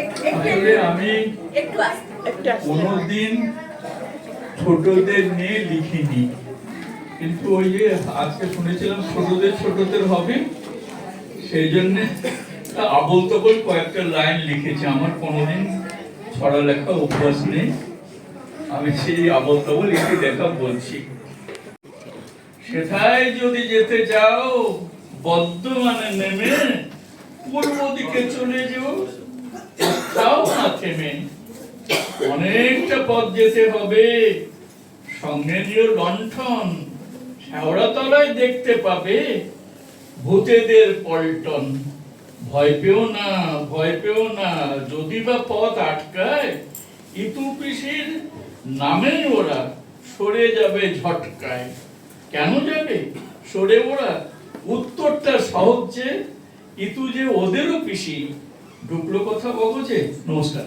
একটু একটু আমি একটু একটু কোনোদিন ছোটদের নিয়ে লিখিনি। কিন্তু ওই যে আজকে শুনেছিলাম ছোটদের ছোটদের হবে সেই জন্য আবল তবল কয়েকটা লাইন লিখেছি। আমার কোনোদিন ছড়া লেখা অভ্যাস নেই। আমি সেই আবল তবল লিখে দেখা বলছি। সেথায় যদি যেতে যাও বর্ধমানে নেমে পূর্ব দিকে চলে যাও। থেমে। অনেকটা পথ যেতে হবে। সঙ্গে নিয়েও লণ্ঠন দেখতে পাবে। ভূতেদের পল্টন। ভয় পেও না, ভয় পেও না। যদি বা পথ আটকায়, ইতু পিসির নামেই ওরা সরে যাবে ঝটকায়। কেন যাবে? সরে ওরা উত্তরটা সহজ যে, ইতু যে ওদেরও পিসি ঢুকলো কথা বগজে নমস্কার।